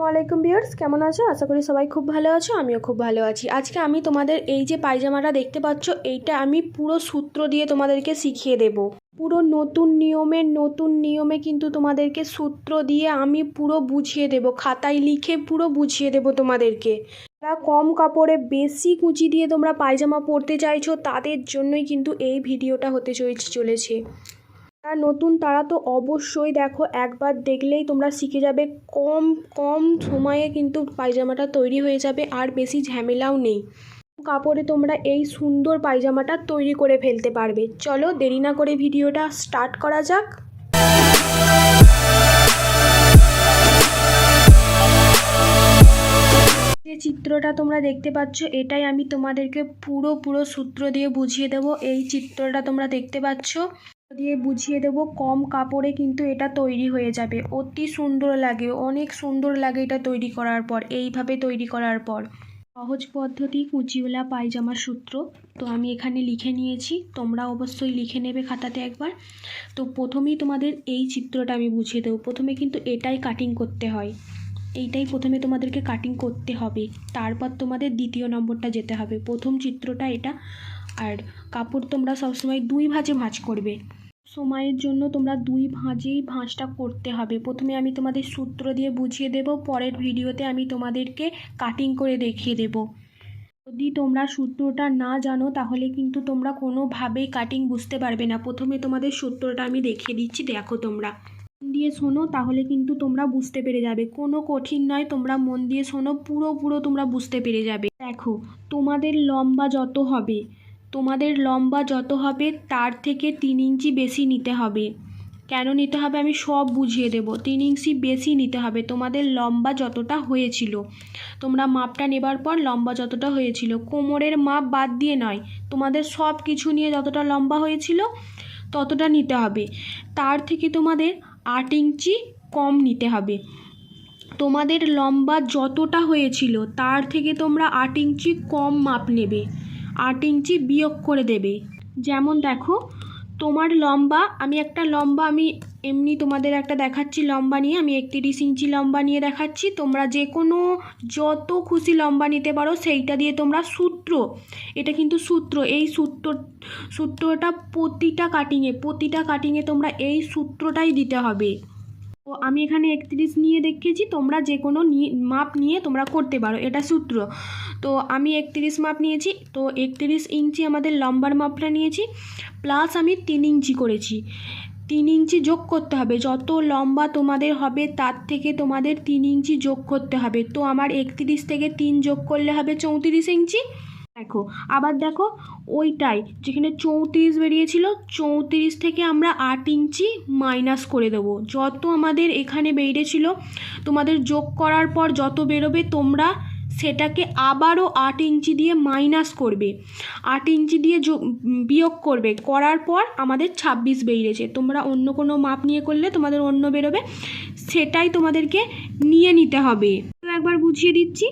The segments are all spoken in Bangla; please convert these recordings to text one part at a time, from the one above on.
আসসালামু আলাইকুম বিয়ার্স কেমন আছো? আশা করি সবাই খুব ভালো আছো, আমিও খুব ভালো আছি। আজকে আমি তোমাদের এই যে পায়জামাটা দেখতে পাচ্ছ, এইটা আমি পুরো সূত্র দিয়ে তোমাদেরকে শিখিয়ে দেব। পুরো নতুন নিয়মে নতুন নিয়মে কিন্তু তোমাদেরকে সূত্র দিয়ে আমি পুরো বুঝিয়ে দেব, খাতায় লিখে পুরো বুঝিয়ে দেব তোমাদেরকে। যারা কম কাপড়ে বেশি কুচি দিয়ে তোমরা পায়জামা পরতে চাইছো, তাদের জন্যই কিন্তু এই ভিডিওটা হতে চল- চলেছে। যারা নতুন তারা তো অবশ্যই দেখো একবার দেখলেই তোমরা শিখে যাবে। কম কম সময়ে কিন্তু পায়জামাটা তৈরি হয়ে যাবে আর বেশি ঝামেলাও নেই। কাপড়ে তোমরা এই সুন্দর পায়জামাটা তৈরি করে ফেলতে পারবে। চলো দেরি না করে ভিডিওটা স্টার্ট করা যাক। যে চিত্রটা তোমরা দেখতে পাচ্ছ, এটাই আমি তোমাদেরকে পুরো পুরো সূত্র দিয়ে বুঝিয়ে দেবো। এই চিত্রটা তোমরা দেখতে পাচ্ছ। দিয়ে বুঝিয়ে দেবো, কম কাপড়ে কিন্তু এটা তৈরি হয়ে যাবে। অতি সুন্দর লাগে, অনেক সুন্দর লাগে এটা তৈরি করার পর, এইভাবে তৈরি করার পর। সহজ পদ্ধতি, কুচিওলা পায়জামার সূত্র। তো আমি এখানে লিখে নিয়েছি, তোমরা অবশ্যই লিখে নেবে খাতাতে একবার। তো প্রথমেই তোমাদের এই চিত্রটা আমি বুঝিয়ে দেবো। প্রথমে কিন্তু এটাই কাটিং করতে হয়। এইটাই প্রথমে তোমাদেরকে কাটিং করতে হবে। তারপর তোমাদের দ্বিতীয় নম্বরটা যেতে হবে। প্রথম চিত্রটা এটা। আর কাপড় তোমরা সবসময় দুই ভাঁজে ভাঁজ করবে। সময়ের জন্য তোমরা দুই ভাঁজেই ভাঁজটা করতে হবে। প্রথমে আমি তোমাদের সূত্র দিয়ে বুঝিয়ে দেব, পরের ভিডিওতে আমি তোমাদেরকে কাটিং করে দেখিয়ে দেব। যদি তোমরা সূত্রটা না জানো, তাহলে কিন্তু তোমরা কোনোভাবেই কাটিং বুঝতে পারবে না। প্রথমে তোমাদের সূত্রটা আমি দেখিয়ে দিচ্ছি, দেখো তোমরা। দিয়ে শোনো, তাহলে কিন্তু তোমরা বুঝতে পেরে যাবে। কোনো কঠিন নয়, তোমরা মন দিয়ে শোনো, পুরো পুরো তোমরা বুঝতে পেরে যাবে। দেখো, তোমাদের লম্বা যত হবে তোমাদের লম্বা যত হবে, তার থেকে তিন ইঞ্চি বেশি নিতে হবে। কেন নিতে হবে? আমি সব বুঝিয়ে দেব। তিন ইঞ্চি বেশি নিতে হবে। তোমাদের লম্বা যতটা হয়েছিল, তোমরা মাপটা নেবার পর লম্বা যতটা হয়েছিল, কোমরের মাপ বাদ দিয়ে নয়, তোমাদের সব কিছু নিয়ে যতটা লম্বা হয়েছিল, ততটা নিতে হবে। তার থেকে তোমাদের আট ইঞ্চি কম নিতে হবে। তোমাদের লম্বা যতটা হয়েছিল, তার থেকে তোমরা আট ইঞ্চি কম মাপ নেবে। আট ইঞ্চি বিয়োগ করে দেবে। যেমন দেখো, তোমার লম্বা, আমি একটা লম্বা, আমি এমনি তোমাদের একটা দেখাচ্ছি লম্বা নিয়ে, আমি একত্রিশ ইঞ্চি লম্বা নিয়ে দেখাচ্ছি। তোমরা যে কোনো যত খুশি লম্বা নিতে পারো, সেইটা দিয়ে তোমরা সূত্র, এটা কিন্তু সূত্র, এই সূত্র, সূত্রটা প্রতিটা কাটিংয়ে প্রতিটা কাটিংয়ে তোমরা এই সূত্রটাই দিতে হবে। তো আমি এখানে একত্রিশ নিয়ে দেখেছি তোমরা যে কোনো মাপ নিয়ে তোমরা করতে পারো, এটা সূত্র। তো আমি একত্রিশ মাপ নিয়েছি, তো একত্রিশ ইঞ্চি আমাদের লম্বার মাপটা নিয়েছি, প্লাস আমি তিন ইঞ্চি করেছি। তিন ইঞ্চি যোগ করতে হবে, যত লম্বা তোমাদের হবে তার থেকে তোমাদের তিন ইঞ্চি যোগ করতে হবে। তো আমার একত্রিশ থেকে তিন যোগ করলে হবে চৌত্রিশ ইঞ্চি দেখো, আবার দেখো, ওইটাই, যেখানে চৌত্রিশ বেরিয়েছিল, চৌত্রিশ থেকে আমরা আট ইঞ্চি মাইনাস করে দেবো। যত আমাদের এখানে বেরিয়েছিল, তোমাদের যোগ করার পর যত বেরোবে, তোমরা সেটাকে আবারও আট ইঞ্চি দিয়ে মাইনাস করবে। আট ইঞ্চি দিয়ে যোগ, বিয়োগ করবে, করার পর আমাদের ছাব্বিশ বেরিয়েছে। তোমরা অন্য কোনো মাপ নিয়ে করলে তোমাদের অন্য বেরোবে, সেটাই তোমাদেরকে নিয়ে নিতে হবে। একবার বুঝিয়ে দিচ্ছি।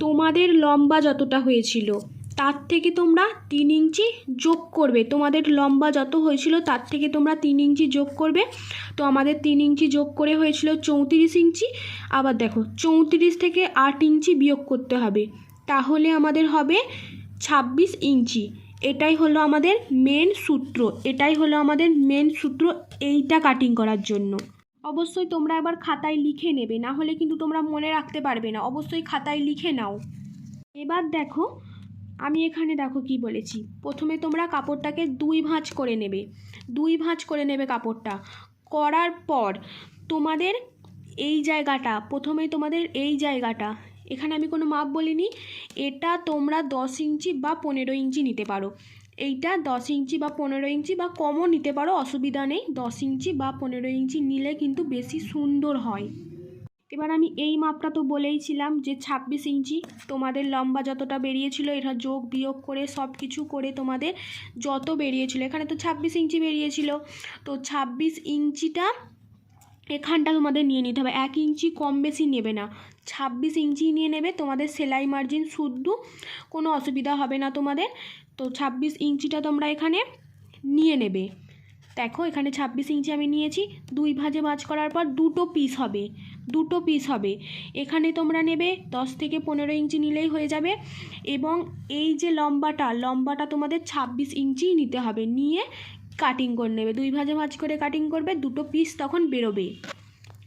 তোমাদের লম্বা যতটা হয়েছিল, তার থেকে তোমরা তিন ইঞ্চি যোগ করবে। তোমাদের লম্বা যত হয়েছিল, তার থেকে তোমরা তিন ইঞ্চি যোগ করবে। তো আমাদের তিন ইঞ্চি যোগ করে হয়েছিল চৌত্রিশ ইঞ্চি। আবার দেখো, চৌত্রিশ থেকে আট ইঞ্চি বিয়োগ করতে হবে। তাহলে আমাদের হবে ছাব্বিশ ইঞ্চি। এটাই হলো আমাদের মেন সূত্র। এটাই হলো আমাদের মেন সূত্র এইটা কাটিং করার জন্য। অবশ্যই তোমরা একবার খাতায় লিখে নেবে, না হলে কিন্তু তোমরা মনে রাখতে পারবে না। অবশ্যই খাতায় লিখে নাও। এবার দেখো, আমি এখানে দেখো কি বলেছি। প্রথমে তোমরা কাপড়টাকে দুই ভাঁজ করে নেবে। দুই ভাঁজ করে নেবে কাপড়টা। করার পর তোমাদের এই জায়গাটা, প্রথমে তোমাদের এই জায়গাটা, এখানে আমি কোনো মাপ বলিনি, এটা তোমরা দশ ইঞ্চি বা পনেরো ইঞ্চি নিতে পারো। এইটা দশ ইঞ্চি বা পনেরো ইঞ্চি বা কমও নিতে পারো, অসুবিধা নেই। দশ ইঞ্চি বা পনেরো ইঞ্চি নিলে কিন্তু বেশি সুন্দর হয়। এবার আমি এই মাপটা তো বলেইছিলাম যে ছাব্বিশ ইঞ্চি, তোমাদের লম্বা যতটা বেরিয়েছিল এটা যোগ বিয়োগ করে সব কিছু করে তোমাদের যত বেরিয়েছিল। এখানে তো ছাব্বিশ ইঞ্চি বেরিয়েছিল। তো ছাব্বিশ ইঞ্চিটা এখানটা তোমাদের নিয়ে নিতে হবে। এক ইঞ্চি কম বেশি নেবে না। ছাব্বিশ ইঞ্চি নিয়ে নেবে, তোমাদের সেলাই মার্জিন শুদ্ধ কোনো অসুবিধা হবে না তোমাদের। তো ছাব্বিশ ইঞ্চিটা তোমরা এখানে নিয়ে নেবে। দেখো এখানে ছাব্বিশ ইঞ্চি আমি নিয়েছি, দুই ভাজে ভাঁজ করার পর দুটো পিস হবে, দুটো পিস হবে। এখানে তোমরা নেবে দশ থেকে পনেরো ইঞ্চি নিলেই হয়ে যাবে এবং এই যে লম্বাটা লম্বাটা তোমাদের ছাব্বিশ ইঞ্চিই নিতে হবে। নিয়ে কাটিং করে নেবে, দুই ভাজে ভাঁজ করে কাটিং করবে, দুটো পিস তখন বেরোবে।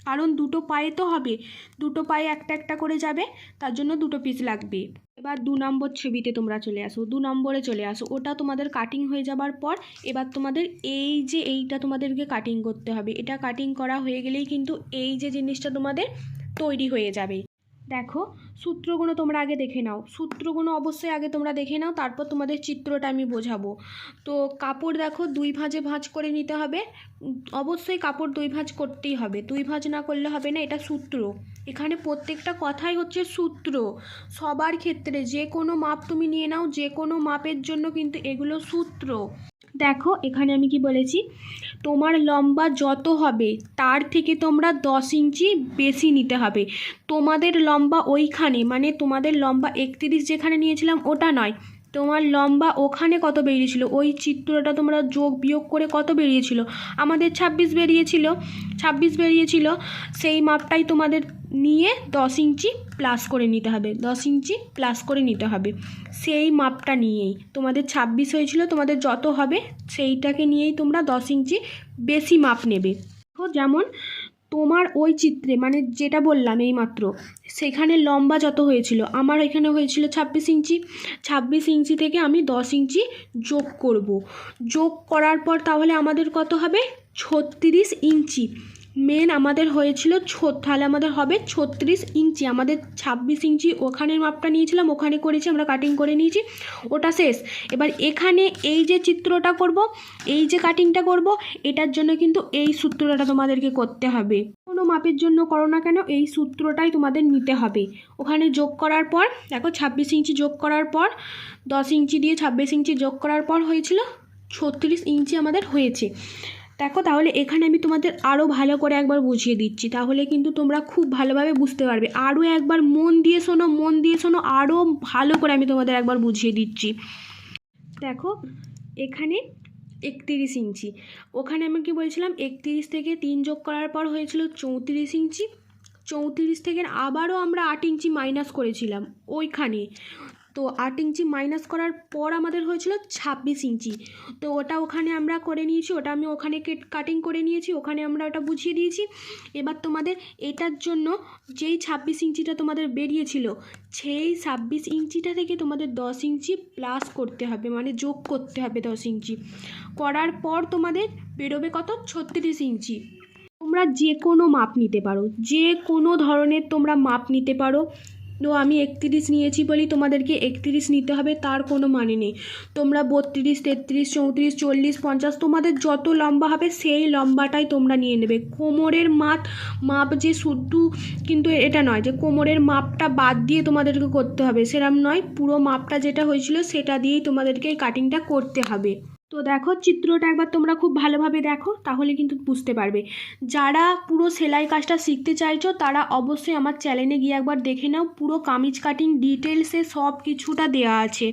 কারণ দুটো পায়ে তো হবে। দুটো পায়ে একটা একটা করে যাবে, তার জন্য দুটো পিস লাগবে। এবার দু নম্বর ছবিতে তোমরা চলে আসো, দু নম্বরে চলে আসো। ওটা তোমাদের কাটিং হয়ে যাবার পর, এবার তোমাদের এই যে এইটা তোমাদেরকে কাটিং করতে হবে। এটা কাটিং করা হয়ে গেলেই কিন্তু এই যে জিনিসটা তোমাদের তৈরি হয়ে যাবে। দেখো সূত্রগুলো তোমরা আগে দেখে নাও। সূত্রগুলো অবশ্যই আগে তোমরা দেখে নাও, তারপর তোমাদের চিত্রটা আমি বোঝাবো। তো কাপড় দেখো, দুই ভাঁজে ভাঁজ করে নিতে হবে। অবশ্যই কাপড় দুই ভাঁজ করতেই হবে। দুই ভাঁজ না করলে হবে না, এটা সূত্র। এখানে প্রত্যেকটা কথাই হচ্ছে সূত্র। সবার ক্ষেত্রে যে কোনো মাপ তুমি নিয়ে নাও, যে কোনো মাপের জন্য কিন্তু এগুলো সূত্র। দেখো, এখানে আমি কি বলেছি? তোমার লম্বা যত হবে, তার থেকে তোমরা দশ ইঞ্চি বেশি নিতে হবে। তোমাদের লম্বা ওইখানে মানে তোমাদের লম্বা একত্রিশ যেখানে নিয়েছিলাম, ওটা নয়। তোমার লম্বা ওখানে কত বেরিয়েছিল? ওই চিত্রটা তোমরা যোগ বিয়োগ করে কত বেরিয়েছিল? আমাদের ছাব্বিশ বেরিয়েছিল ছাব্বিশ বেরিয়েছিল, সেই মাপটাই তোমাদের নিয়ে দশ ইঞ্চি প্লাস করে নিতে হবে। দশ ইঞ্চি প্লাস করে নিতে হবে। সেই মাপটা নিয়েই। তোমাদের ছাব্বিশ হয়েছিল, তোমাদের যত হবে সেইটাকে নিয়েই তোমরা দশ ইঞ্চি বেশি মাপ নেবে। যেমন তোমার ওই চিত্রে মানে যেটা বললাম এই মাত্র সেখানে লম্বা যত হয়েছিল, আমার এখানে হয়েছিল ছাব্বিশ ইঞ্চি ছাব্বিশ ইঞ্চি থেকে আমি দশ ইঞ্চি যোগ করব। যোগ করার পর তাহলে আমাদের কত হবে? ছত্রিশ ইঞ্চি। মেন আমাদের হয়েছিল ছো তাহলে আমাদের হবে ছত্রিশ ইঞ্চি। আমাদের ছাব্বিশ ইঞ্চি ওখানের মাপটা নিয়েছিলাম, ওখানে করেছি, আমরা কাটিং করে নিয়েছি। ওটা শেষ। এবার এখানে এই যে চিত্রটা করব, এই যে কাটিংটা করব, এটার জন্য কিন্তু এই সূত্রটা তোমাদেরকে করতে হবে। কোনো মাপের জন্য করো না কেন, এই সূত্রটাই তোমাদের নিতে হবে। ওখানে যোগ করার পর, দেখো ছাব্বিশ ইঞ্চি যোগ করার পর, দশ ইঞ্চি দিয়ে ছাব্বিশ ইঞ্চি যোগ করার পর হয়েছিল ছত্রিশ ইঞ্চি আমাদের হয়েছে। দেখো তাহলে এখানে আমি তোমাদের আরও ভালো করে একবার বুঝিয়ে দিচ্ছি। তাহলে কিন্তু তোমরা খুব ভালোভাবে বুঝতে পারবে। আরও একবার মন দিয়ে শোনো, মন দিয়ে শোনো আরও ভালো করে আমি তোমাদের একবার বুঝিয়ে দিচ্ছি। দেখো, এখানে একতিরিশ ইঞ্চি। ওখানে আমি কি বলছিলাম? একতিরিশ থেকে তিন যোগ করার পর হয়েছিল চৌত্রিশ ইঞ্চি। চৌত্রিশ থেকে আবারও আমরা আট ইঞ্চি মাইনাস করেছিলাম। ওইখানে। তো আট ইঞ্চি মাইনাস করার পর আমাদের হয়েছিল ছাব্বিশ ইঞ্চি। তো ওটা ওখানে আমরা করে নিয়েছি, ওটা আমি ওখানে কাটিং করে নিয়েছি, ওখানে আমরা ওটা বুঝিয়ে দিয়েছি। এবার তোমাদের এটার জন্য যেই ছাব্বিশ ইঞ্চিটা তোমাদের বেরিয়েছিল, সেই ছাব্বিশ ইঞ্চিটা থেকে তোমাদের দশ ইঞ্চি প্লাস করতে হবে মানে যোগ করতে হবে দশ ইঞ্চি। করার পর তোমাদের বেরোবে কত? ছত্রিশ ইঞ্চি। তোমরা যে কোনো মাপ নিতে পারো যে কোনো ধরনের তোমরা মাপ নিতে পারো। তো আমি একত্রিশ নিয়েছি বলি তোমাদেরকে একত্রিশ নিতে হবে, তার কোনো মানে নেই। তোমরা বত্রিশ, তেত্রিশ, চৌত্রিশ, চল্লিশ, পঞ্চাশ, তোমাদের যত লম্বা হবে সেই লম্বাটাই তোমরা নিয়ে নেবে। কোমরের মাপ মাপ যে শুধু কিন্তু এটা নয় যে কোমরের মাপটা বাদ দিয়ে তোমাদেরকে করতে হবে, সেরম নয়, পুরো মাপটা যেটা হয়েছিল সেটা দিয়েই তোমাদেরকে এই কাটিংটা করতে হবে। তো দেখো চিত্রটা একবার তোমরা খুব ভালোভাবে দেখো, তাহলে কিন্তু বুঝতে পারবে। যারা পুরো সেলাই কাজটা শিখতে চাইছো, তারা অবশ্যই আমার চ্যানেলে গিয়ে একবার দেখে নাও, পুরো কামিজ কাটিং ডিটেলসে সব কিছুটা দেওয়া আছে।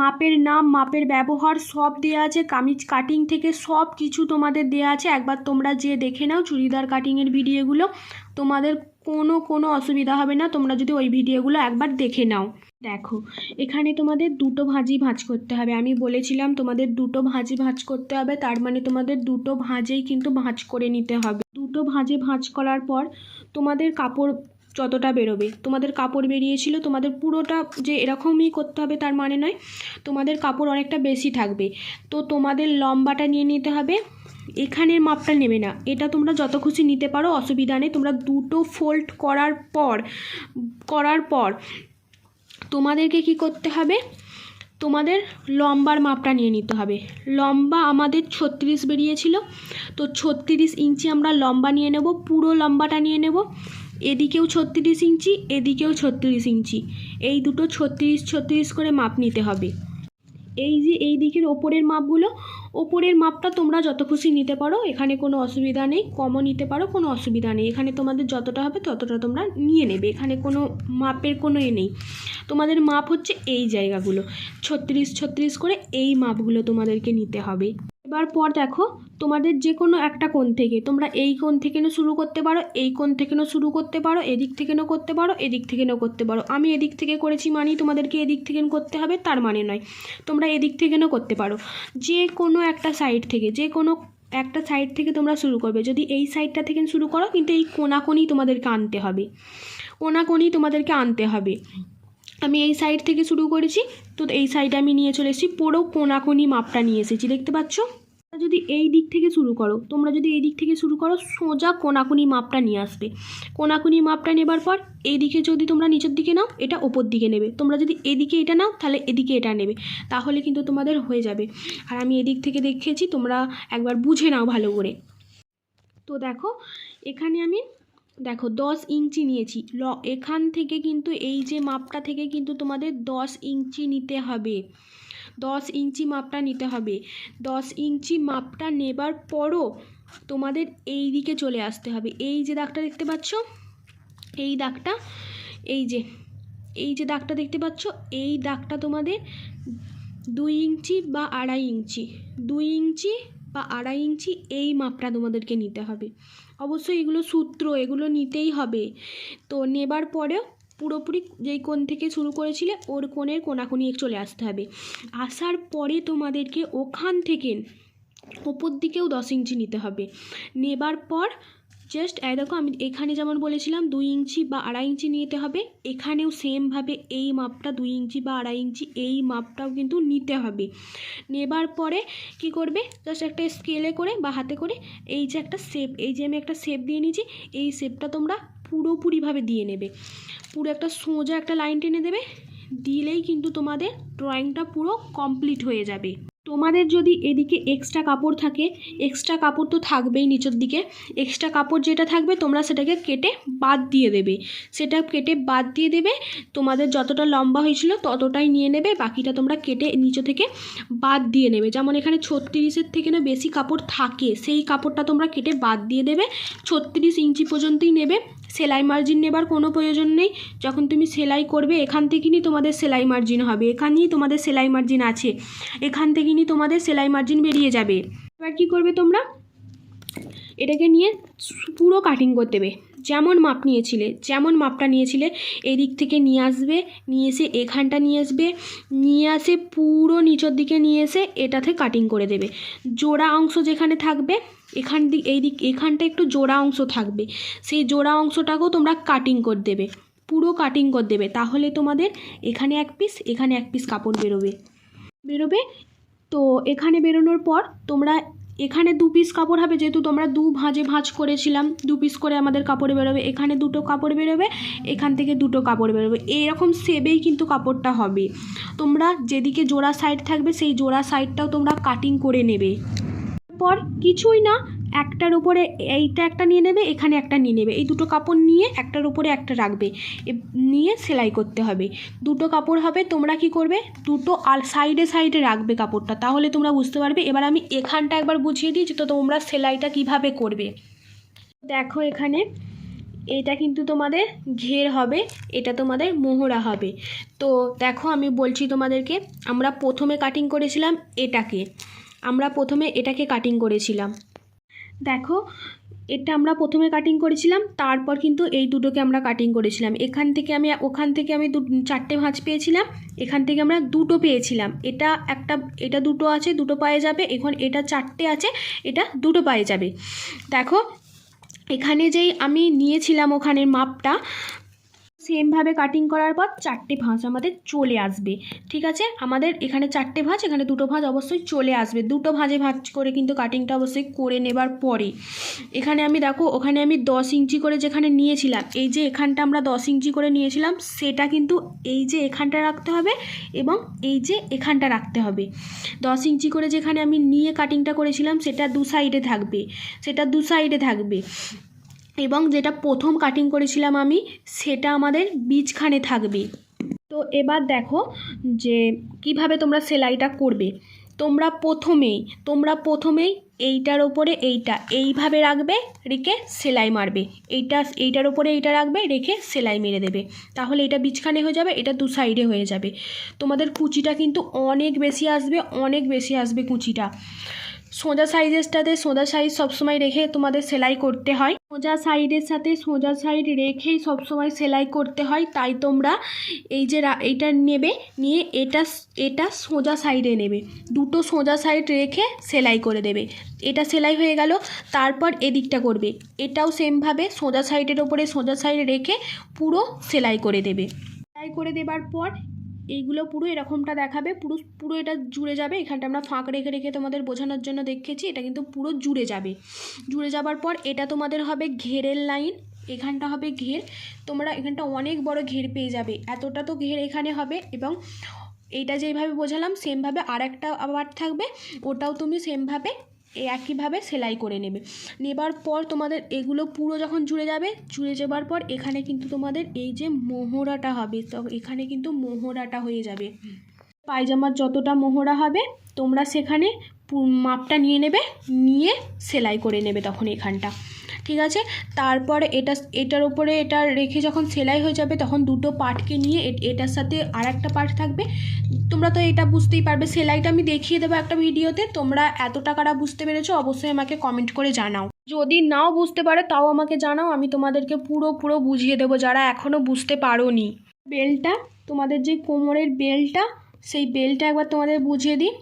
মাপের নাম, মাপের ব্যবহার সব দেওয়া আছে, কামিজ কাটিং থেকে সব কিছু তোমাদের দেওয়া আছে। একবার তোমরা যে দেখে নাও চুড়িদার কাটিংয়ের ভিডিওগুলো তোমাদের কোনো কোনো অসুবিধা হবে না, তোমরা যদি ওই ভিডিওগুলো একবার দেখে নাও। দেখো, এখানে তোমাদের দুটো ভাঁজই ভাঁজ করতে হবে। আমি বলেছিলাম তোমাদের দুটো ভাঁজই ভাঁজ করতে হবে, তার মানে তোমাদের দুটো ভাঁজেই কিন্তু ভাঁজ করে নিতে হবে। দুটো ভাঁজে ভাঁজ করার পর তোমাদের কাপড় যতটা বেরোবে, তোমাদের কাপড় বেরিয়েছিল, তোমাদের পুরোটা যে এরকমই করতে হবে তার মানে নয়, তোমাদের কাপড় অনেকটা বেশি থাকবে। তো তোমাদের লম্বাটা নিয়ে নিতে হবে, এখানের মাপটা নেবে না। এটা তোমরা যত খুশি নিতে পারো, অসুবিধা নেই। তোমরা দুটো ফোল্ড করার পর করার পর তোমাদেরকে কি করতে হবে? তোমাদের লম্বার মাপটা নিয়ে নিতে হবে। লম্বা আমাদের ছত্রিশ বেরিয়েছিল। তো ছত্রিশ ইঞ্চি আমরা লম্বা নিয়ে নেব, পুরো লম্বাটা নিয়ে নেব। এদিকেও ছত্রিশ ইঞ্চি, এদিকেও ছত্রিশ ইঞ্চি। এই দুটো ছত্রিশ ছত্রিশ করে মাপ নিতে হবে। এই যে এই দিকের ওপরের মাপগুলো ওপরের মাপটা তোমরা যত খুশি নিতে পারো, এখানে কোনো অসুবিধা নেই। কমও নিতে পারো, কোনো অসুবিধা নেই। এখানে তোমাদের যতটা হবে ততটা তোমরা নিয়ে নেবে। এখানে কোনো মাপের কোনো এ নেই। তোমাদের মাপ হচ্ছে এই জায়গাগুলো। ছত্রিশ ছত্রিশ করে এই মাপগুলো তোমাদেরকে নিতে হবে। এবার পর দেখো, তোমাদের যে কোনো একটা কোণ থেকে, তোমরা এই কোণ থেকে না শুরু করতে পারো, এই কোণ থেকে না শুরু করতে পারো, এদিক থেকে না করতে পারো, এদিক থেকে না করতে পারো। আমি এদিক থেকে করেছি মানেই তোমাদেরকে এদিক থেকে করতে হবে, তার মানে নয়। তোমরা এদিক থেকে না করতে পারো। যে কোনো একটা সাইড থেকে যে কোনো একটা সাইড থেকে তোমরা শুরু করবে। যদি এই সাইডটা থেকে শুরু করো, কিন্তু এই কোনাকোনি তোমাদেরকে আনতে হবে। কোনাকোনি তোমাদেরকে আনতে হবে। আমি এই সাইড থেকে শুরু করেছি, তো এই সাইডে আমি নিয়ে চলে এসেছি, পুরো কোনাকুনি মাপটা নিয়ে এসেছি, দেখতে পাচ্ছ? যদি এই দিক থেকে শুরু করো, তোমরা যদি এই দিক থেকে শুরু করো, সোজা কোনাকুনি মাপটা নিয়ে আসবে। কোনাকুনি মাপটা নেবার পর এই দিকে যদি তোমরা নিচের দিকে নাও, এটা ওপর দিকে নেবে। তোমরা যদি এদিকে এটা নাও, তাহলে এদিকে এটা নেবে। তাহলে কিন্তু তোমাদের হয়ে যাবে। আর আমি এদিক থেকে দেখেছি, তোমরা একবার বুঝে নাও ভালো করে। তো দেখো, এখানে আমি দেখো, দশ ইঞ্চি নিয়েছি। ল, এখান থেকে কিন্তু এই যে মাপটা থেকে কিন্তু তোমাদের দশ ইঞ্চি নিতে হবে। দশ ইঞ্চি মাপটা নিতে হবে। দশ ইঞ্চি মাপটা নেবার পরও তোমাদের এই দিকে চলে আসতে হবে। এই যে দাগটা দেখতে পাচ্ছ, এই দাগটা, এই যে এই যে দাগটা দেখতে পাচ্ছ, এই দাগটা তোমাদের দুই ইঞ্চি বা আড়াই ইঞ্চি। দুই ইঞ্চি বা আড়াই ইঞ্চি এই মাপটা তোমাদেরকে নিতে হবে। অবশ্যই এগুলো সূত্র, এগুলো নিতেই হবে। তো নেবার পরেও পুরোপুরি যেই কোণ থেকে শুরু করেছিলে, ওর কোণের কোনাকুনি চলে আসতে হবে। আসার পরে তোমাদেরকে ওখান থেকে ওপর দিকেও দশ ইঞ্চি নিতে হবে। নেবার পর জাস্ট দেখো আমি এখানে যেমন বলেছিলাম, দুই ইঞ্চি বা আড়াই ইঞ্চি নিতে হবে। এখানেও সেমভাবে এই মাপটা, দুই ইঞ্চি বা আড়াই ইঞ্চি, এই মাপটাও কিন্তু নিতে হবে। নেবার পরে কি করবে? জাস্ট একটা স্কেলে করে বা হাতে করে এই যে একটা শেপ এই যে আমি একটা শেপ দিয়ে নিয়েছি, এই শেপটা তোমরা পুরোপুরিভাবে দিয়ে নেবে। পুরো একটা সোজা একটা লাইন টেনে দেবে, দিলেই কিন্তু তোমাদের ড্রয়িংটা পুরো কমপ্লিট হয়ে যাবে। তোমাদের যদি এদিকে এক্সট্রা কাপড় থাকে এক্সট্রা কাপড় তো থাকবেই নিচের দিকে এক্সট্রা কাপড় যেটা থাকবে তোমরা সেটাকে কেটে বাদ দিয়ে দেবে। সেটা কেটে বাদ দিয়ে দেবে, তোমাদের যতটা লম্বা হয়েছিল ততটাই নিয়ে নেবে, বাকিটা তোমরা কেটে নিচে থেকে বাদ দিয়ে নেবে। যেমন এখানে ছত্রিশের থেকে না বেশি কাপড় থাকে, সেই কাপড়টা তোমরা কেটে বাদ দিয়ে দেবে, ছত্রিশ ইঞ্চি পর্যন্তই নেবে। সেলাই মার্জিন নেবার কোনো প্রয়োজন নেই। যখন তুমি সেলাই করবে, এখান থেকেই তোমাদের সেলাই মার্জিন হবে। এখানেই তোমাদের সেলাই মার্জিন আছে। এখান থেকেই তোমাদের সেলাই মার্জিন বেরিয়ে যাবে। এবার কী করবে তোমরা? এটাকে নিয়ে পুরো কাটিং করতে হবে যেমন মাপ নিয়েছিলে, যেমন মাপটা নিয়েছিলে এই দিক থেকে নিয়ে আসবে, নিয়ে এসে এখানটা নিয়ে আসবে, নিয়ে আসে পুরো নিচের দিকে নিয়ে এসে এটাতে কাটিং করে দেবে। জোড়া অংশ যেখানে থাকবে, এখান দিক এই দিক, এখানটা একটু জোড়া অংশ থাকবে। সেই জোড়া অংশটাকেও তোমরা কাটিং করে দেবে, পুরো কাটিং করে দেবে। তাহলে তোমাদের এখানে এক পিস এখানে এক পিস কাপড় বেরোবে। বেরোবে? তো এখানে বেরোনোর পর তোমরা এখানে দু পিস কাপড় হবে, যেহেতু তোমরা দু ভাঁজে ভাঁজ করেছিলাম, দু পিস করে আমাদের কাপড় বেরোবে। এখানে দুটো কাপড় বেরোবে, এখান থেকে দুটো কাপড় বেরোবে। এরকম সেবেই কিন্তু কাপড়টা হবে। তোমরা যেদিকে জোড়া সাইড থাকবে, সেই জোড়া সাইডটাও তোমরা কাটিং করে নেবে। পর কিছুই না একটার উপরে এইটা একটা নিয়ে নেবে, এখানে একটা নিয়ে নেবে। এই দুটো কাপড় নিয়ে একটার উপরে একটা রাখবে। নিয়ে সেলাই করতে হবে। দুটো কাপড় হবে, তোমরা কি করবে? দুটো আর সাইডে সাইডে রাখবে কাপড়টা, তাহলে তোমরা বুঝতে পারবে। এবার আমি এখানটা একবার বুঝিয়ে দিই যে তো তোমরা সেলাইটা কীভাবে করবে। দেখো এখানে, এটা কিন্তু তোমাদের ঘের হবে, এটা তোমাদের মোহরা হবে। তো দেখো আমি বলছি তোমাদেরকে, আমরা প্রথমে কাটিং করেছিলাম এটাকে। আমরা প্রথমে এটাকে কাটিং করেছিলাম। দেখো, এটা আমরা প্রথমে কাটিং করেছিলাম, তারপর কিন্তু এই দুটোকে আমরা কাটিং করেছিলাম। এখান থেকে আমি, ওখান থেকে আমি দু, চারটে ভাঁজ পেয়েছিলাম, এখান থেকে আমরা দুটো পেয়েছিলাম। এটা একটা, এটা দুটো আছে, দুটো পায়ে যাবে, এখন এটা চারটে আছে, এটা দুটো পায়ে যাবে। দেখো, এখানে যেই আমি নিয়েছিলাম ওখানের মাপটা সেমভাবে কাটিং করার পর চারটে ভাঁজ আমাদের চলে আসবে। ঠিক আছে? আমাদের এখানে চারটে ভাঁজ, এখানে দুটো ভাঁজ অবশ্যই চলে আসবে। দুটো ভাঁজে ভাঁজ করে কিন্তু কাটিংটা অবশ্যই করে নেবার পরে। এখানে আমি দেখো, ওখানে আমি দশ ইঞ্চি করে যেখানে নিয়েছিলাম, এই যে এখানটা আমরা দশ ইঞ্চি করে নিয়েছিলাম, সেটা কিন্তু এই যে এখানটা রাখতে হবে এবং এই যে এখানটা রাখতে হবে। দশ ইঞ্চি করে যেখানে আমি নিয়ে কাটিংটা করেছিলাম, সেটা দু সাইডে থাকবে। সেটা দু সাইডে থাকবে। এবং যেটা প্রথম কাটিং করেছিলাম আমি, সেটা আমাদের বীজখানে থাকবে। তো এবার দেখো যে কীভাবে তোমরা সেলাইটা করবে। তোমরা প্রথমেই তোমরা প্রথমেই এইটার ওপরে এইটা, এইভাবে রাখবে, রেখে সেলাই মারবে। এইটা, এইটার ওপরে এইটা রাখবে, রেখে সেলাই মেরে দেবে। তাহলে এটা বীজখানে হয়ে যাবে, এটা দু সাইডে হয়ে যাবে। তোমাদের কুচিটা কিন্তু অনেক বেশি আসবে, অনেক বেশি আসবে কুচিটা। সোজা সাইজেসটাতে সোজা সাইজ সবসময় রেখে তোমাদের সেলাই করতে হয়। সোজা সাইডের সাথে সোজা সাইড রেখেই সবসময় সেলাই করতে হয়। তাই তোমরা এই যে এইটা নেবে, নিয়ে এটা এটা সোজা সাইডে নেবে। দুটো সোজা সাইড রেখে সেলাই করে দেবে। এটা সেলাই হয়ে গেল, তারপর এদিকটা করবে। এটাও সেমভাবে সোজা সাইডের ওপরে সোজা সাইড রেখে পুরো সেলাই করে দেবে। সেলাই করে দেবার পর এইগুলো পুরো এরকমটা দেখাবে, পুরো পুরো এটা জুড়ে যাবে। এখানটা আমরা ফাঁক রেখে রেখে তোমাদের বোঝানোর জন্য দেখেছি, এটা কিন্তু পুরো জুড়ে যাবে। জুড়ে যাবার পর এটা তোমাদের হবে ঘেরের লাইন, এখানটা হবে ঘের। তোমরা এখানটা অনেক বড় ঘের পেয়ে যাবে, এতটা তো ঘের এখানে হবে এবং এইটা যেইভাবে বোঝালাম, সেমভাবে আর একটা আবার থাকবে, ওটাও তুমি সেমভাবে একইভাবে সেলাই করে নেবে। নেবার পর তোমাদের এগুলো পুরো যখন জুড়ে যাবে, জুড়ে যাবার পর এখানে কিন্তু তোমাদের এই যে মোহরাটা হবে, তো এখানে কিন্তু মোহরাটা হয়ে যাবে। পায়জামার যতটা মোহরা হবে, তোমরা সেখানে মাপটা নিয়ে নেবে, নিয়ে সেলাই করে নেবে তখন এখানটা। ঠিক আছে? তারপরে এটা, এটার উপরে এটা রেখে যখন সেলাই হয়ে যাবে, তখন দুটো পার্টকে নিয়ে এটার সাথে আর একটা পার্ট থাকবে। তোমরা তো এটা বুঝতেই পারবে। সেলাইটা আমি দেখিয়ে দেবো একটা ভিডিওতে। তোমরা এত টাকাটা বুঝতে পেরেছ? অবশ্যই আমাকে কমেন্ট করে জানাও। যদি নাও বুঝতে পারো, তাও আমাকে জানাও। আমি তোমাদেরকে পুরো পুরো বুঝিয়ে দেবো যারা এখনও বুঝতে পারোনি। বেলটা, তোমাদের যে কোমরের বেলটা, সেই বেলটা একবার তোমাদের বুঝিয়ে দিই।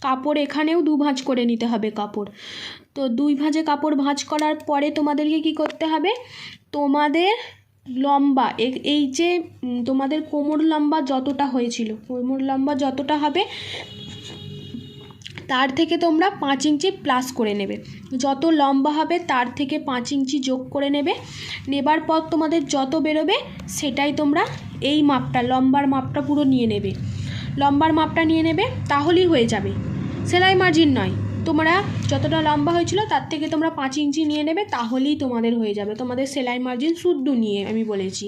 কাপড় এখানেও দু ভাঁজ করে নিতে হবে কাপড়। তো দুই ভাঁজে কাপড় ভাঁজ করার পরে তোমাদেরকে কি করতে হবে? তোমাদের লম্বা এই যে তোমাদের কোমর লম্বা যতটা হয়েছিল, কোমর লম্বা যতটা হবে, তার থেকে তোমরা পাঁচ ইঞ্চি প্লাস করে নেবে। যত লম্বা হবে, তার থেকে পাঁচ ইঞ্চি যোগ করে নেবে। নেবার পর তোমাদের যত বেরোবে, সেটাই তোমরা এই মাপটা, লম্বার মাপটা পুরো নিয়ে নেবে। লম্বার মাপটা নিয়ে নেবে, তাহলেই হয়ে যাবে। সেলাই মার্জিন নয়। তোমরা যতটা লম্বা হয়েছিল, তার থেকে তোমরা পাঁচ ইঞ্চি নিয়ে নেবে, তাহলেই তোমাদের হয়ে যাবে। তোমাদের সেলাই মার্জিন শুদ্ধ নিয়ে আমি বলেছি।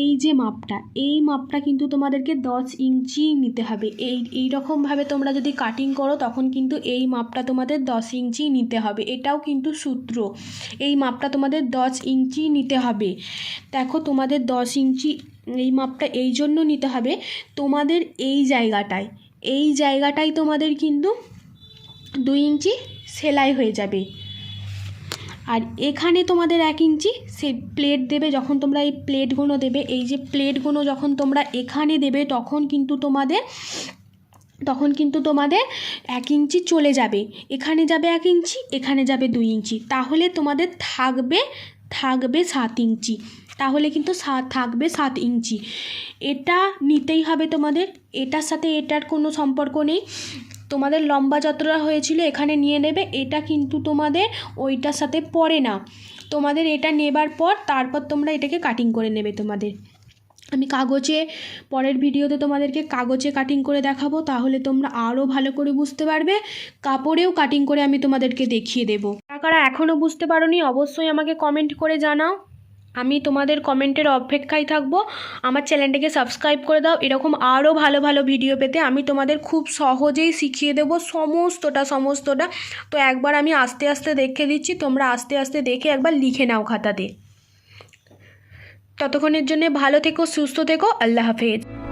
এই যে মাপটা, এই মাপটা কিন্তু তোমাদেরকে দশ ইঞ্চি নিতে হবে। এই এই রকমভাবে তোমরা যদি কাটিং করো, তখন কিন্তু এই মাপটা তোমাদের দশ ইঞ্চি নিতে হবে। এটাও কিন্তু সূত্র। এই মাপটা তোমাদের দশ ইঞ্চি নিতে হবে। দেখো, তোমাদের দশ ইঞ্চি, এই মাপটা এই জন্য নিতে হবে, তোমাদের এই জায়গাটায়, এই জায়গাটাই তোমাদের কিন্তু দুই ইঞ্চি সেলাই হয়ে যাবে। আর এখানে তোমাদের এক ইঞ্চি সে প্লেট দেবে, যখন তোমরা এই প্লেটগুলো দেবে, এই যে প্লেটগুলো যখন তোমরা এখানে দেবে, তখন কিন্তু তোমাদের, তখন কিন্তু তোমাদের এক ইঞ্চি চলে যাবে। এখানে যাবে এক ইঞ্চি, এখানে যাবে দুই ইঞ্চি। তাহলে তোমাদের থাকবে থাকবে সাত ইঞ্চি। তাহলে কিন্তু সাত থাকবে সাত ইঞ্চি। এটা নিতেই হবে তোমাদের। এটার সাথে এটার কোনো সম্পর্ক নেই। তোমাদের লম্বা যতটা হয়েছিল, এখানে নিয়ে নেবে, এটা কিন্তু তোমাদের ওইটার সাথে পড়ে না। তোমাদের এটা নেবার পর তারপর তোমরা এটাকে কাটিং করে নেবে তোমাদের। আমি কাগজে, পরের ভিডিওতে তোমাদেরকে কাগজে কাটিং করে দেখাবো, তাহলে তোমরা আরও ভালো করে বুঝতে পারবে। কাপড়েও কাটিং করে আমি তোমাদেরকে দেখিয়ে দেবো। কারা এখনও বুঝতে পারোনি, অবশ্যই আমাকে কমেন্ট করে জানাও। আমি তোমাদের কমেন্টের অপেক্ষায় থাকব। আমার চ্যানেলটিকে সাবস্ক্রাইব করে দাও। এরকম আরও ভালো ভালো ভিডিও পেতে আমি তোমাদের খুব সহজেই শিখিয়ে দেবো সমস্তটা সমস্তটা। তো একবার আমি আস্তে আস্তে দেখে দিচ্ছি। তোমরা আস্তে আস্তে দেখে একবার লিখে নাও খাতাতে। ততক্ষণের জন্য ভালো থেকো, সুস্থ থেকো। আল্লাহ হাফেজ।